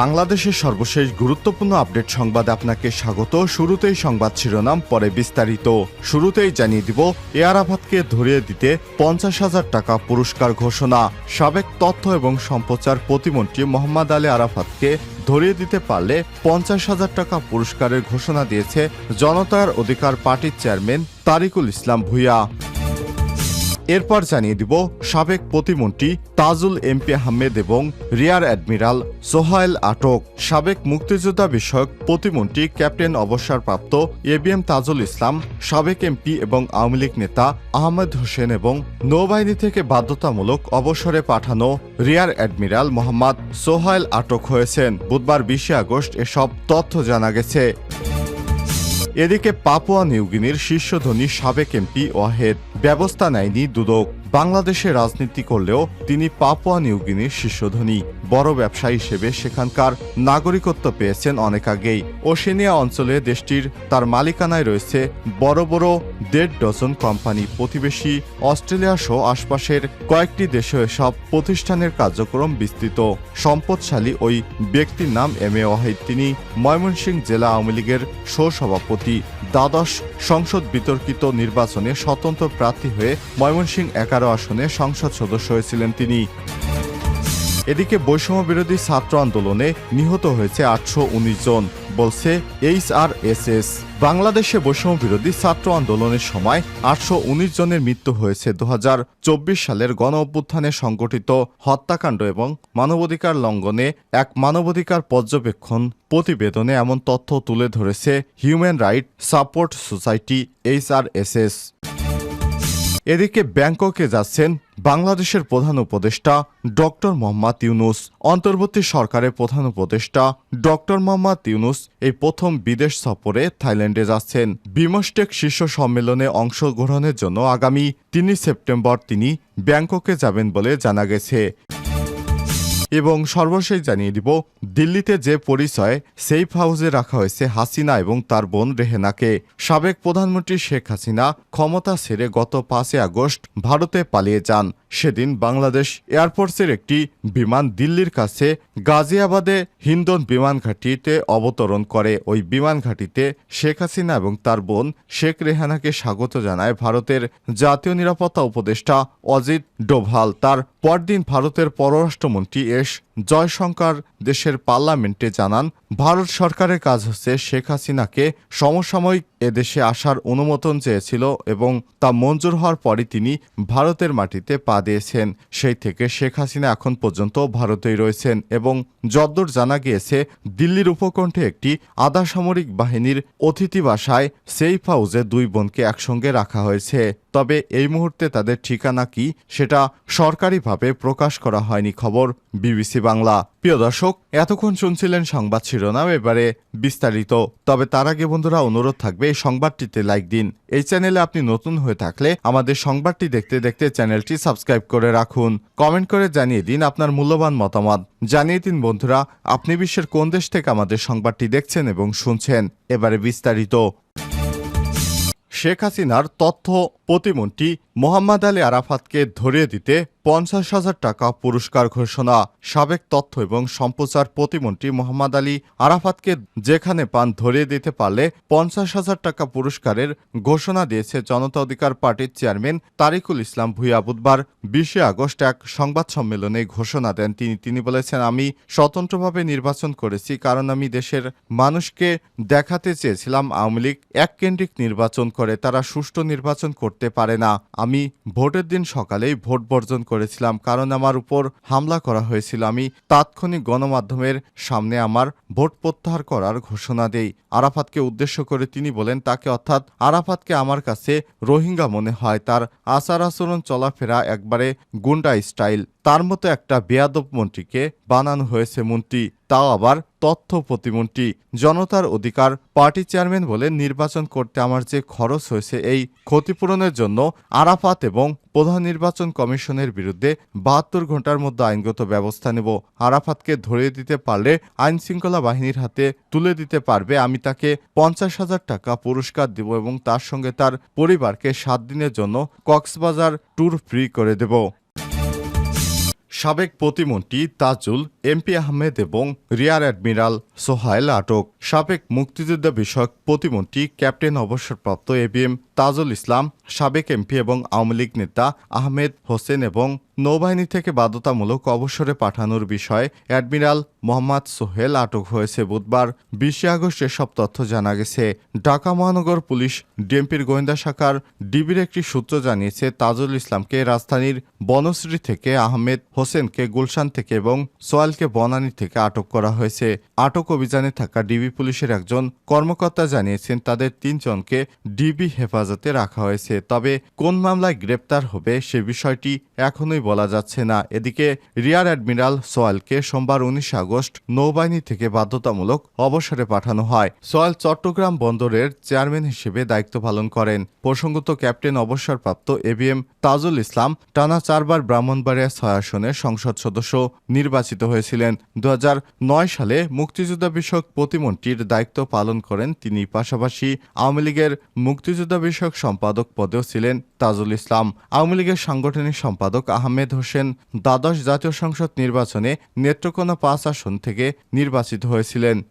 বাংলাদেশের সর্বশেষ গুরুত্বপূর্ণ আপডেট সংবাদ আপনাকে স্বাগত। শুরুতেই সংবাদ শিরোনাম, পরে বিস্তারিত। শুরুতেই জানিয়ে দিব এ আরাফাতকে ধরিয়ে দিতে পঞ্চাশ হাজার টাকা পুরস্কার ঘোষণা। সাবেক তথ্য এবং সম্প্রচার প্রতিমন্ত্রী মোহাম্মদ আলী আরাফাতকে ধরিয়ে দিতে পারলে পঞ্চাশ হাজার টাকা পুরস্কারের ঘোষণা দিয়েছে জনতার অধিকার পার্টির চেয়ারম্যান তারিকুল ইসলাম ভুইয়া। এরপর জানিয়ে দিব সাবেক প্রতিমন্ত্রী তাজুল এমপি আহমেদ এবং রিয়ার অ্যাডমিরাল সোহাইল আটক। সাবেক মুক্তিযোদ্ধা বিষয়ক প্রতিমন্ত্রী ক্যাপ্টেন অবসরপ্রাপ্ত এবিএম তাজুল ইসলাম, সাবেক এমপি এবং আওয়ামী লীগ নেতা আহমেদ হোসেন এবং নৌবাহিনী থেকে বাধ্যতামূলক অবসরে পাঠানো রিয়ার অ্যাডমিরাল মোহাম্মদ সোহাইল আটক হয়েছেন। বুধবার বিশে আগস্ট এসব তথ্য জানা গেছে। এদিকে পাপুয়া নিউগিনির শীর্ষধনী সাবেক এমপি ওয়াহেদ ব্যবস্থা নেয়নি দুদক। বাংলাদেশে রাজনীতি করলেও তিনি পাপুয়া নিউগিনির শীর্ষধনী বড় ব্যবসায়ী হিসেবে সেখানকার নাগরিকত্ব পেয়েছেন অনেক আগেই। ওশেনিয়া অঞ্চলে দেশটির তার মালিকানায় রয়েছে বড় বড় দেড় ডজন কোম্পানি। প্রতিবেশী অস্ট্রেলিয়া সহ আশপাশের কয়েকটি দেশে এসব প্রতিষ্ঠানের কার্যক্রম বিস্তৃত। সম্পদশালী ওই ব্যক্তির নাম এম এ ওয়াহিদ। তিনি ময়মনসিংহ জেলা আওয়ামী লীগের সহসভাপতি। দ্বাদশ সংসদ বিতর্কিত নির্বাচনে স্বতন্ত্র প্রার্থী হয়ে ময়মনসিংহ এগারো আসনে সংসদ সদস্য হয়েছিলেন তিনি। এদিকে বৈষম্য বিরোধী ছাত্র আন্দোলনে নিহত হয়েছে আটশো উনিশ জন, বলছে এইচ আর এস এস বাংলাদেশে বৈষম্য বিরোধী ছাত্র আন্দোলনের সময় আটশো উনিশ জনের মৃত্যু হয়েছে দু হাজার চব্বিশ সালের গণ অভ্যুত্থানে সংগঠিত হত্যাকাণ্ড এবং মানবাধিকার লঙ্ঘনে এক মানবাধিকার পর্যবেক্ষণ প্রতিবেদনে এমন তথ্য তুলে ধরেছে human right support society H R S S এদিকে ব্যাংককে যাচ্ছেন বাংলাদেশের প্রধান উপদেষ্টা ডক্টর মোহাম্মদ ইউনুস। অন্তর্বর্তী সরকারের প্রধান উপদেষ্টা ডক্টর মোহাম্মদ ইউনুস এই প্রথম বিদেশ সফরে থাইল্যান্ডে যাচ্ছেন। বিমস্টেক শীর্ষ সম্মেলনে অংশগ্রহণের জন্য আগামী তিনই সেপ্টেম্বর তিনি ব্যাংককে যাবেন বলে জানা গেছে। এবং সর্বশেষ জানিয়ে দিব, দিল্লিতে যে পরিচয়, সেফ হাউসে রাখা হয়েছে হাসিনা এবং তার বোন রেহেনাকে। সাবেক প্রধানমন্ত্রী শেখ হাসিনা ক্ষমতা ছেড়ে গত পাঁচই আগস্ট ভারতে পালিয়ে যান। সেদিন বাংলাদেশ এয়ারফোর্সের একটি বিমান দিল্লির কাছে গাজিয়াবাদে হিন্দন বিমান ঘাঁটিতে অবতরণ করে। ওই বিমান ঘাঁটিতে শেখ হাসিনা এবং তার বোন শেখ রেহানাকে স্বাগত জানায় ভারতের জাতীয় নিরাপত্তা উপদেষ্টা অজিত ডোভাল। তার পরদিন ভারতের পররাষ্ট্রমন্ত্রী এস জয়শঙ্কর দেশের পার্লামেন্টে জানান, ভারত সরকারের কাজ হচ্ছে শেখ হাসিনাকে সমসাময়িক এদেশে আসার অনুমোদন চেয়েছিল এবং তা মঞ্জুর হওয়ার পরই তিনি ভারতের মাটিতে পা দিয়েছেন। সেই থেকে শেখ হাসিনা এখন পর্যন্ত ভারতেই রয়েছেন এবং যদ্দূর জানা গিয়েছে, দিল্লির উপকণ্ঠে একটি আধা সামরিক বাহিনীর অতিথি বাসায় সেফ হাউসে দুই বোনকে একসঙ্গে রাখা হয়েছে। তবে এই মুহূর্তে তাদের ঠিকানা কি, সেটা সরকারিভাবে প্রকাশ করা হয়নি খবর। বিবিসি বাংলা। প্রিয় দর্শক, এতক্ষণ শুনছিলেন সংবাদ শিরোনাম, এবারে বিস্তারিত। তবে তার আগে বন্ধুরা, অনুরোধ থাকবে এই সংবাদটিতে লাইক দিন। এই চ্যানেলে আপনি নতুন হয়ে থাকলে আমাদের সংবাদটি দেখতে দেখতে চ্যানেলটি সাবস্ক্রাইব করে রাখুন। কমেন্ট করে জানিয়ে দিন আপনার মূল্যবান মতামত। জানিয়ে দিন বন্ধুরা, আপনি বিশ্বের কোন দেশ থেকে আমাদের সংবাদটি দেখছেন এবং শুনছেন? এবারে বিস্তারিত। শেখ হাসিনার তথ্য প্রতিমন্ত্রী মোহাম্মদ আলী আরাফাতকে ধরিয়ে দিতে পঞ্চাশ হাজার টাকা পুরস্কার ঘোষণা। সাবেক তথ্য এবং সম্প্রচার প্রতিমন্ত্রী মোহাম্মদ আলী আরাফাতকে যেখানে পান ধরিয়ে দিতে পারলে পঞ্চাশ হাজার টাকা পুরস্কারের ঘোষণা দিয়েছে জনতা অধিকার পার্টির চেয়ারম্যান তারিকুল ইসলাম ভুইয়া বুধবার। বিশে আগস্ট এক সংবাদ সম্মেলনে ঘোষণা দেন তিনি। তিনি বলেছেন, আমি স্বতন্ত্রভাবে নির্বাচন করেছি কারণ আমি দেশের মানুষকে দেখাতে চেয়েছিলাম। আওয়ামী লীগ এক কেন্দ্রিক নির্বাচন করে, তারা সুষ্ঠু নির্বাচন করতে পারে না। আমি ভোটের দিন সকালেই ভোট বর্জন করেছিলাম কারণ আমার উপর হামলা করা হয়েছিল। আমি তাৎক্ষণিক গণমাধ্যমের সামনে আমার ভোট প্রত্যাহার করার ঘোষণা দেই। আরাফাতকে উদ্দেশ্য করে তিনি বলেন, তাকে অর্থাৎ আরাফাতকে আমার কাছে রোহিঙ্গা মনে হয়। তার আচার আচরণ চলাফেরা একবারে গুন্ডা স্টাইল। তার মতো একটা বেয়াদব মন্ত্রীকে বানানো হয়েছে মন্ত্রী, তাও আবার তথ্য প্রতিমন্ত্রী। জনতার অধিকার, পার্টি চেয়ারম্যান বলে নির্বাচন করতে আমার যে খরচ হয়েছে এই ক্ষতিপূরণের জন্য আরাফাত এবং প্রধান নির্বাচন কমিশনের বিরুদ্ধে বাহাত্তর ঘণ্টার মধ্যে আইনগত ব্যবস্থা নেব। আরাফাতকে ধরিয়ে দিতে পারলে আইন শৃঙ্খলা বাহিনীর হাতে তুলে দিতে পারবে। আমি তাকে পঞ্চাশ হাজার টাকা পুরস্কার দেব এবং তার সঙ্গে তার পরিবারকে সাত দিনের জন্য কক্সবাজার ট্যুর ফ্রি করে দেব। সাবেক প্রতিমন্ত্রী তাজুল, এমপি আহমেদ এবং রিয়ার অ্যাডমিরাল সোহাইল আটক। সাবেক মুক্তিযোদ্ধা বিষয়ক প্রতিমন্ত্রী, ক্যাপ্টেন অবসরপ্রাপ্ত এবিএম তাজুল ইসলাম, সাবেক এমপি এবং আওয়ামী লীগ নেতা আহমেদ হোসেন এবং নৌবাহিনী থেকে বাধ্যতামূলক অবসরে পাঠানোর বিষয়ে অ্যাডমিরাল মোহাম্মদ সোহেল আটক হয়েছে বুধবার। বিশে আগস্ট এসব তথ্য জানা গেছে। ঢাকা মহানগর পুলিশ ডিএমপির গোয়েন্দা শাখার ডিবির একটি সূত্র জানিয়েছে, তাজুল ইসলামকে রাজধানীর বনশ্রী থেকে আহমেদ হোসেনকে গুলশান থেকে এবং সোয়ালকে বনানী থেকে আটক করা হয়েছে। আটক অভিযানে থাকা ডিবি পুলিশের একজন কর্মকর্তা জানিয়েছেন, তাদের তিনজনকে ডিবি হেফাজতে রাখা হয়েছে। তবে কোন মামলায় গ্রেপ্তার হবে সে বিষয়টি এখনোই বলা যাচ্ছে না। এদিকে রিয়ার অ্যাডমিরাল সোয়ালকে সোমবার উনিশ আগস্ট নৌবাহিনী থেকে বাধ্যতামূলক অবসরে পাঠানো হয়। সোয়াল চট্টগ্রাম বন্দরের চেয়ারম্যান হিসেবে দায়িত্ব পালন করেন। প্রসঙ্গত ক্যাপ্টেন অবসরপ্রাপ্ত এবিএম তাজুল ইসলাম টানা চারবার ব্রাহ্মণবাড়িয়া ছয় আসনে সংসদ সদস্য নির্বাচিত হয়েছিলেন। দু হাজার নয় সালে মুক্তিযোদ্ধা বিষয়ক প্রতিমন্ত্রীর দায়িত্ব পালন করেন তিনি। পাশাপাশি আওয়ামী লীগের মুক্তিযোদ্ধা বিষয়ক সম্পাদক পদেও ছিলেন তাজুল ইসলাম। আওয়ামী লীগের সাংগঠনিক সম্পাদক আহমেদ হোসেন দ্বাদশ জাতীয় সংসদ নির্বাচনে নেত্রকোনা পাঁচ আসন থেকে নির্বাচিত হয়েছিলেন।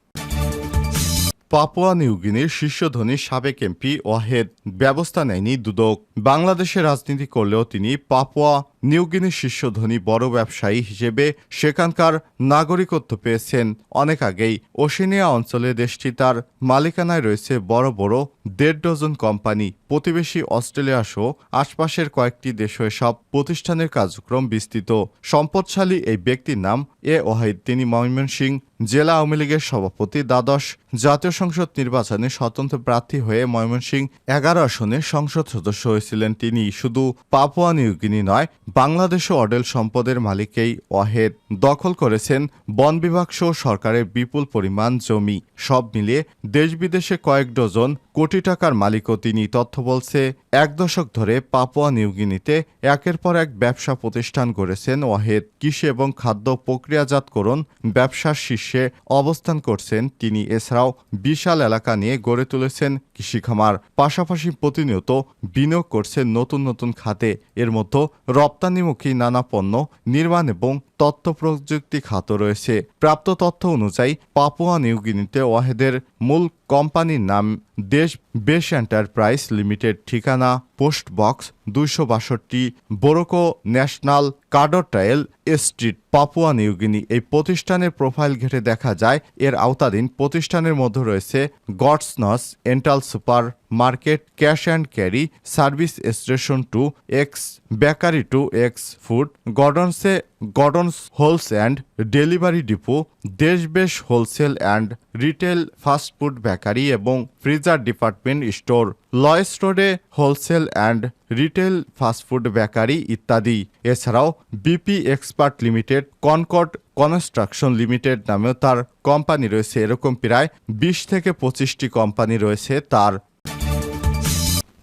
পাপুয়া নিউগিনির শীর্ষধনী সাবেক এমপি ওয়াহেদ ব্যবস্থা নেয়নি দুদক। বাংলাদেশে রাজনীতি করলেও তিনি পাপুয়া নিউগিনির শীর্ষধনী বড় ব্যবসায়ী হিসেবে সেখানকার নাগরিকত্ব পেয়েছেন। অনেক আগেই ওশেনিয়া অঞ্চলে দেশটি তার মালিকানায় রয়েছে বড় বড় দেড় ডজন কোম্পানি। প্রতিবেশী অস্ট্রেলিয়া সহ আশপাশের কয়েকটি দেশে সব প্রতিষ্ঠানের কার্যক্রম বিস্তৃত। সম্পদশালী এই ব্যক্তির নাম এ ওয়াহিদ তিনি ময়মনসিংহ জেলা আওয়ামী লীগের সভাপতি, দ্বাদশ জাতীয় সংসদ নির্বাচনে স্বতন্ত্র প্রার্থী হয়ে ময়মনসিংহ এগারো আসনে সংসদ সদস্য হয়েছিলেন তিনি। শুধু পাপুয়া নিউগিনি নয় বাংলাদেশও অডেল সম্পদের মালিকেই ওয়াহেদ দখল করেছেন বন বিভাগ সহ সরকারের বিপুল পরিমাণ জমি। সব মিলিয়ে দেশ বিদেশে কয়েক ডজন কোটি টাকার মালিকও তিনি তথ্য বলছে, এক দশক ধরে পাপুয়া নিউগিনিতে একের পর এক ব্যবসা প্রতিষ্ঠান গড়েছেন ওয়াহেদ। কৃষি এবং খাদ্য প্রক্রিয়াজাতকরণ ব্যবসার শীর্ষে অবস্থান করছেন তিনি। এছাড়াও বিশাল এলাকা নিয়ে গড়ে তুলেছেন কৃষি খামার। পাশাপাশি প্রতিনিয়ত বিনিয়োগ করছেন নতুন নতুন খাতে। এর মধ্যে রপ্তানিমুখী নানা পণ্য নির্মাণ এবং তথ্য প্রযুক্তি খাত রয়েছে। প্রাপ্ত তথ্য অনুযায়ী পাপুয়া নিউগিনিতে ওয়াহেদের মূল কোম্পানির নাম দেশ বেশ এন্টারপ্রাইজ লিমিটেড ঠিকানা পোস্ট বক্স দুইশো বাষট্টি বোরোকো ন্যাশনাল কার্ডোটাইল স্ট্রিট, পাপুয়া নিউগিনি এই প্রতিষ্ঠানের প্রোফাইল ঘেটে দেখা যায়, এর আওতাধীন প্রতিষ্ঠানের মধ্যে রয়েছে Godsons এন্টাল super market, cash and carry, service station two, X bakery two, X food গডনসে Godsons wholes and delivery depot, Deshbesh wholesale and retail fast food bakery এবং ফ্রিজার ডিপার্টমেন্ট স্টোর। লয়েস রোডে wholesale and retail fast food bakery ইত্যাদি। এছাড়াও BP expert limited কনকট construction limited নামেও তার company রয়েছে। এরকম প্রায় বিশ থেকে পঁচিশটি কোম্পানি রয়েছে তার।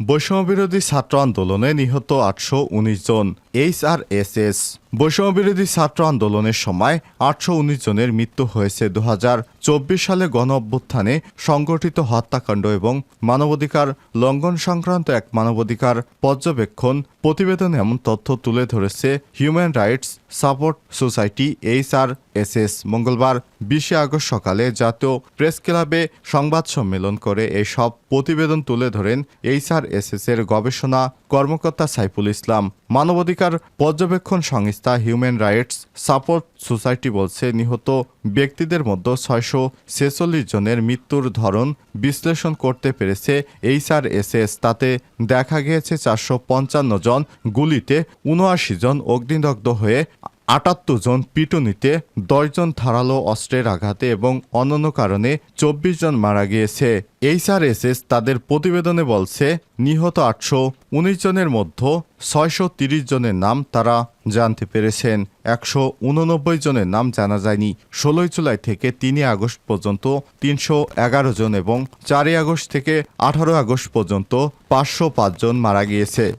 বৈষম্যবিরোধী ছাত্র আন্দোলনে নিহত আটশো উনিশ জন, এইচ আর এস এস। বৈষম্যবিরোধী ছাত্র আন্দোলনের সময় আটশো উনিশ জনের মৃত্যু হয়েছে দু চব্বিশ সালে গণ অভ্যুত্থানে সংগঠিত হত্যাকাণ্ড এবং মানবাধিকার লঙ্ঘন সংক্রান্ত এক মানবাধিকার পর্যবেক্ষণ প্রতিবেদনে এমন তথ্য তুলে ধরেছে human rights support society H R S S মঙ্গলবার বিশে আগস্ট সকালে জাতীয় প্রেস ক্লাবে সংবাদ সম্মেলন করে এই সব প্রতিবেদন তুলে ধরেন এইচ আর এস এস এর গবেষণা কর্মকর্তা সাইফুল ইসলাম। মানবাধিকার পর্যবেক্ষণ সংস্থা হিউম্যান রাইটস সাপোর্ট সোসাইটি বলছে, নিহত ব্যক্তিদের মধ্যে ছয়শো ছেচল্লিশ জনের মৃত্যুর ধরন বিশ্লেষণ করতে পেরেছে এইচআরএসএস। এস তাতে দেখা গিয়েছে চারশো পঞ্চান্ন জন গুলিতে উনআশি জন অগ্নিদগ্ধ হয়ে আটাত্তর জন পিটুনিতে দশজন ধারালো অস্ত্রের আঘাতে এবং অন্যান্য কারণে চব্বিশ জন মারা গিয়েছে। এইচআরএসএস তাদের প্রতিবেদনে বলছে, নিহত আটশো উনিশ জনের মধ্যে ছয়শো তিরিশ জনের নাম তারা জানতে পেরেছেন। একশো উননব্বই জনের নাম জানা যায়নি। ষোলোই জুলাই থেকে তিনই আগস্ট পর্যন্ত তিনশো এগারো জন এবং চারই আগস্ট থেকে আঠারো আগস্ট পর্যন্ত পাঁচশো জন মারা গিয়েছে।